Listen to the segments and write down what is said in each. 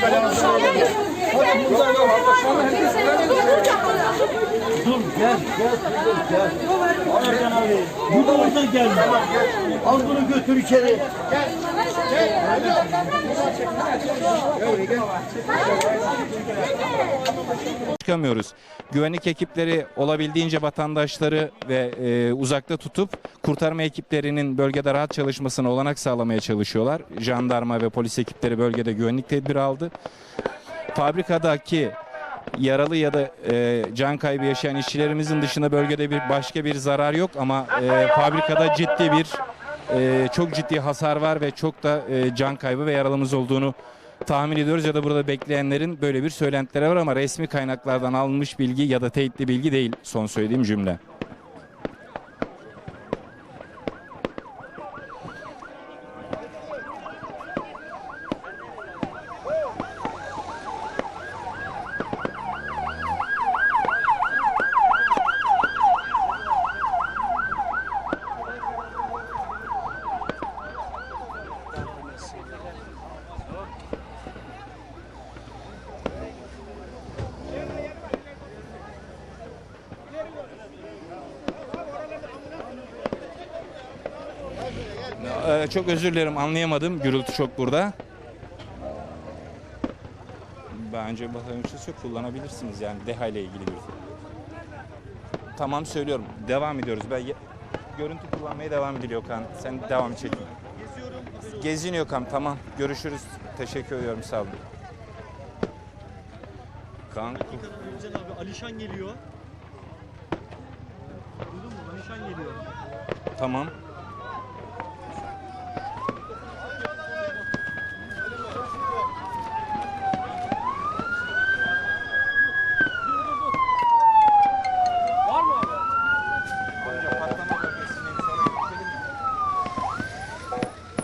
Dur gel gel gel. Ercan abi. Bu da oradan geldi. Al bunu götür içeri. Çıkamıyoruz. Güvenlik ekipleri olabildiğince vatandaşları ve e, uzakta tutup kurtarma ekiplerinin bölgede rahat çalışmasına olanak sağlamaya çalışıyorlar. Jandarma ve polis ekipleri bölgede güvenlik tedbiri aldı. Fabrikadaki yaralı ya da e, can kaybı yaşayan işçilerimizin dışında bölgede bir başka bir zarar yok ama e, fabrikada ciddi bir e, çok ciddi hasar var ve çok da e, can kaybı ve yaralımız olduğunu tahmin ediyoruz ya da burada bekleyenlerin böyle bir söylentileri var ama resmi kaynaklardan alınmış bilgi ya da teyitli bilgi değil son söylediğim cümle. Ee, çok özür dilerim anlayamadım. Gürültü çok burada. Bence bakın yok kullanabilirsiniz yani deha ile ilgili bir şey. Tamam söylüyorum. Devam ediyoruz. Ben görüntü kullanmaya devam ediliyor Okan. Sen devam çek. Geziniyor Okan. Tamam. Görüşürüz. Teşekkür ediyorum. Sağ olun. Kaan Güzel abi Alişan geliyor. Duydun mu? Alişan geliyor. tamam. Var mı abi? Önce patlama bölgesindeyim sonra geçelim.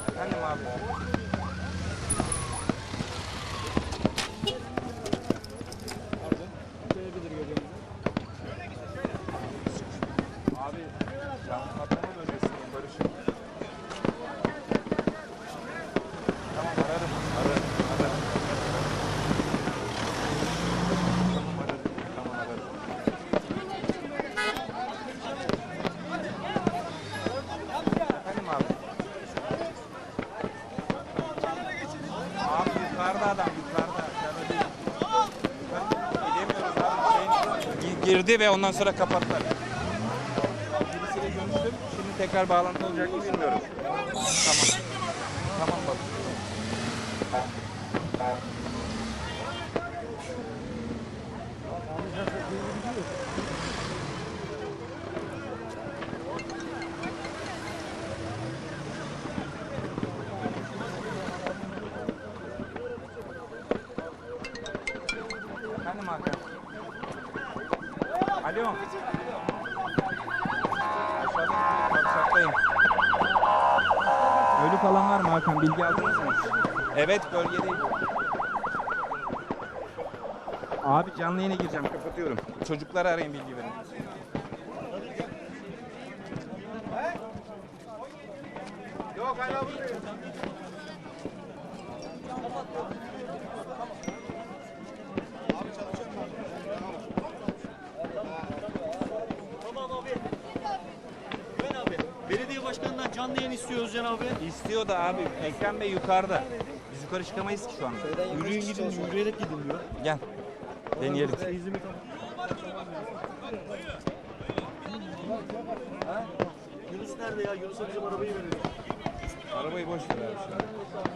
Efendim abi. Abi ben patlama bölgesindeyim Barış'ım. Tamam ararım. Ararım. Ararım. Tamam ararım. Tamam ararım. Efendim abi. Abi yukarıda adam yukarıda. aşağıda değil. Yukarı gidemiyoruz abi. Şeyin, girdi ve ondan sonra kapattılar. Birisiyle görüştüm. Şimdi tekrar bağlantı olacak mı bilmiyorum. Tamam bak. Efendim Hakan. Alo. Aşağıda kavşaktayım. Ölü falan var mı Hakan? Bilgi aldınız mı? Evet bölgedeyim. Abi canlı yayına gireceğim kapatıyorum. Çocukları arayın bilgi verin. Yok hala buradayım. Tamam abi. Ben abi. Belediye başkanından canlı yayın istiyoruz Can abi. İstiyor da abi Ekrem Bey yukarıda. Biz yukarı çıkamayız ki şu anda. Yürüyün gidin, yürüyerek gidin diyor. Gel. Deneyelim. İzimi. Yunus nerede ya? Yunus'a bizim arabayı verelim. Arabayı boş ver abi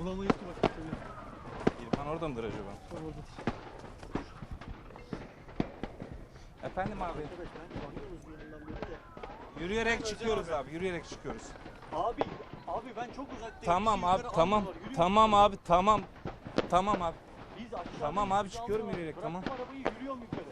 Bulamayız ki bak. İrfan orada mıdır acaba? Efendim abi. Yürüyerek çıkıyoruz abi. Yürüyerek çıkıyoruz. Abi, abi ben çok uzaktayım. Tamam abi tamam. Tamam abi tamam. Tamam abi. Biz Tamam abi, çıkıyorum yürüyerek, Bıraktım tamam. arabayı yürüyorum yukarı.